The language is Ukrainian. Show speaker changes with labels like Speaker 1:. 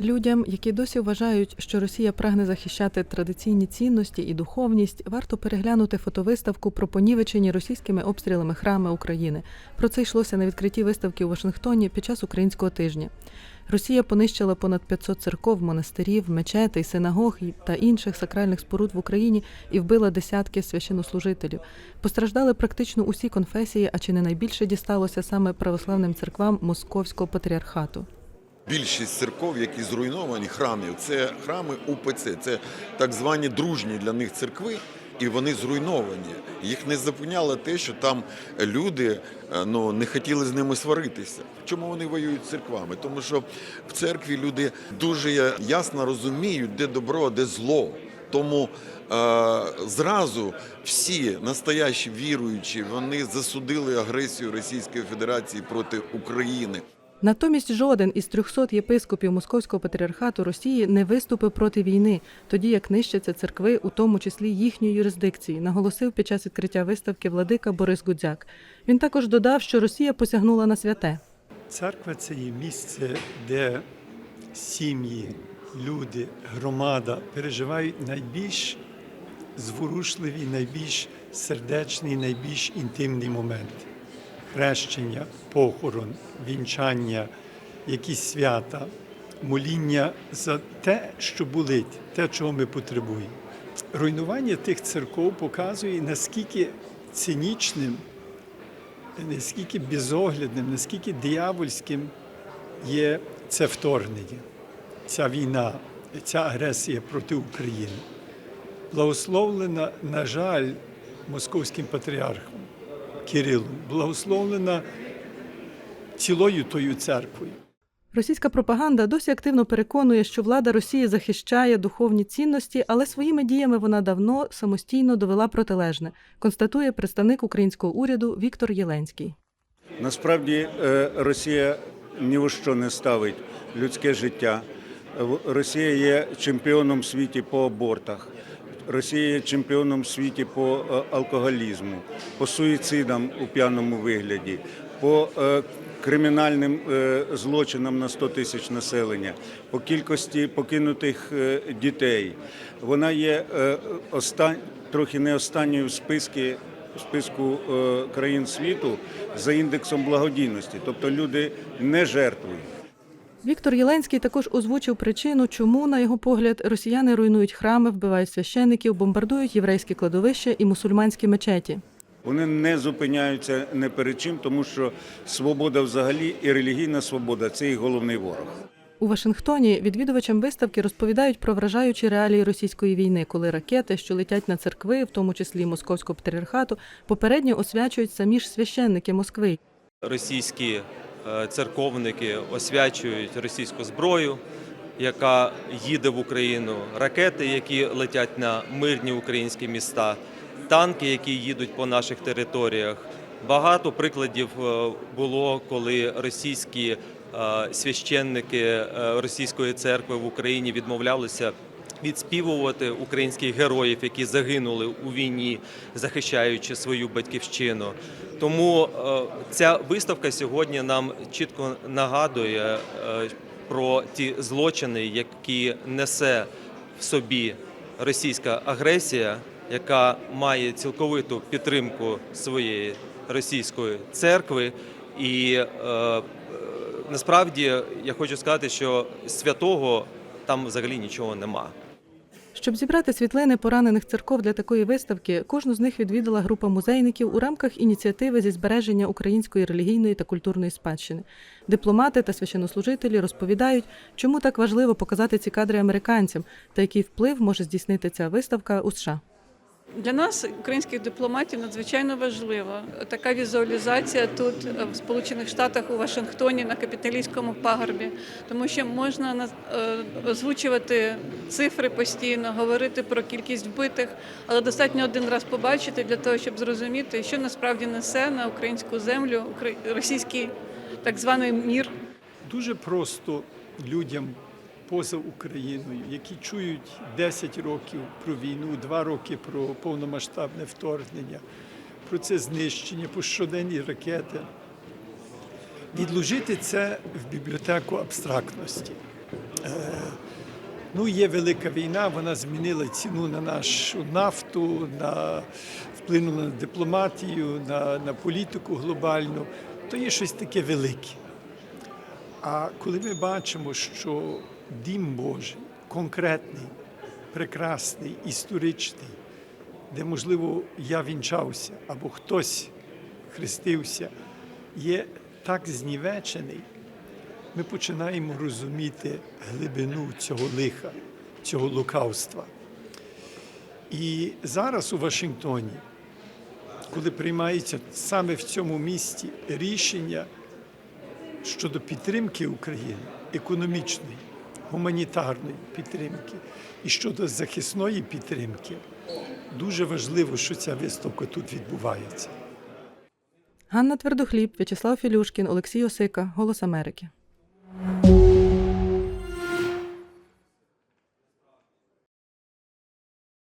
Speaker 1: Людям, які досі вважають, що Росія прагне захищати традиційні цінності і духовність, варто переглянути фотовиставку про понівечені російськими обстрілами храми України. Про це йшлося на відкритті виставки у Вашингтоні під час українського тижня. Росія понищила понад 500 церков, монастирів, мечетей, синагог та інших сакральних споруд в Україні і вбила десятки священнослужителів. Постраждали практично усі конфесії, а чи не найбільше дісталося саме православним церквам Московського патріархату.
Speaker 2: Більшість церков, які зруйновані, храмів, це храми УПЦ, це так звані дружні для них церкви, і вони зруйновані. Їх не зупиняло те, що там люди е, ну, не хотіли з ними сваритися. Чому вони воюють з церквами? Тому що в церкві люди дуже ясно розуміють, де добро, де зло. Тому е, зразу всі настоящі віруючі вони засудили агресію Російської Федерації проти України.
Speaker 1: Натомість жоден із 300 єпископів Московського патріархату Росії не виступив проти війни, тоді як нищаться церкви, у тому числі їхньої юрисдикції, наголосив під час відкриття виставки владика Борис Гудзяк. Він також додав, що Росія посягнула на святе.
Speaker 3: Церква це є місце, де сім'ї, люди, громада переживають найбільш зворушливі, найбільш сердечний, найбільш інтимний момент. Хрещення, похорон, вінчання, якісь свята, моління за те, що болить, те, чого ми потребуємо. Руйнування тих церков показує, наскільки цинічним наскільки безоглядним, наскільки диявольським є це вторгнення, ця війна, ця агресія проти України. Благословлена, на жаль, московським патріархом Кирилом, благословлена цілою тою церквою.
Speaker 1: Російська пропаганда досі активно переконує, що влада Росії захищає духовні цінності, але своїми діями вона давно самостійно довела протилежне, констатує представник українського уряду Віктор Єленський.
Speaker 4: Насправді е, Росія ні у що не ставить людське життя. Росія є чемпіоном світі по абортах. Росія є чемпіоном в світі по е, алкоголізму, по суїцидам у п'яному вигляді, по е, кримінальним е, злочинам на 100 тисяч населення, по кількості покинутих дітей. Вона є трохи не останньою в списку в списку країн світу за індексом благодійності, тобто люди не жертвують.
Speaker 1: Віктор Єленський також озвучив причину, чому, на його погляд, росіяни руйнують храми, вбивають священників, бомбардують єврейські кладовища і мусульманські мечеті.
Speaker 4: Вони не зупиняються не перед чим, тому що свобода взагалі і релігійна свобода це їх головний ворог.
Speaker 1: У Вашингтоні відвідувачам виставки розповідають про вражаючі реалії російської війни, коли ракети, що летять на церкви, в тому числі московського патріархату, попередньо освячують самі ж священники Москви.
Speaker 5: російські церковники освячують російську зброю, яка їде в Україну, ракети, які летять на мирні українські міста, танки, які їдуть по наших територіях. Багато прикладів е, було, коли російські е, священники е, російської церкви в Україні відмовлялися відспівувати українських героїв, які загинули у війні, захищаючи свою батьківщину. Тому е, ця виставка сьогодні нам чітко нагадує е, про ті злочини, які несе в собі російська агресія, яка має цілковиту підтримку своєї російської церкви. І е, насправді я хочу сказати, що святого там взагалі нічого нема.
Speaker 1: Щоб зібрати світлини поранених церков для такої виставки, кожну з них відвідала група музейників у рамках ініціативи зі збереження української релігійної та культурної спадщини. Дипломати та священнослужителі розповідають, чому так важливо показати ці кадри американцям та який вплив може здійснити ця виставка у США.
Speaker 6: Для нас, українських дипломатів, надзвичайно важлива така візуалізація тут, е, в Сполучених Штатах, у Вашингтоні, на капіталійському пагорбі, тому що можна е, озвучувати цифри постійно, говорити про кількість вбитих, але достатньо один раз побачити для того, щоб зрозуміти, що насправді несе на українську землю російський так званий мір.
Speaker 3: Дуже просто людям поза Україною, які чують 10 років про війну, 2 роки про повномасштабне вторгнення, про це знищення, про щоденні ракети. Відложити це в бібліотеку абстрактності. Ну, є велика війна, вона змінила ціну на нашу нафту, на вплинула на дипломатію, на, на політику глобальну. То є щось таке велике. А коли ми бачимо, що дім Божий конкретний, прекрасний, історичний, де, можливо, я вінчався або хтось хрестився, є так знівечений, ми починаємо розуміти глибину цього лиха, цього лукавства. І зараз у Вашингтоні, коли приймається саме в цьому місті рішення щодо підтримки України, економічної, гуманітарної підтримки і щодо захисної підтримки, дуже важливо, що ця виставка тут відбувається.
Speaker 1: Ганна Твердохліб, В'ячеслав Філюшкін, Олексій Осика, Голос Америки.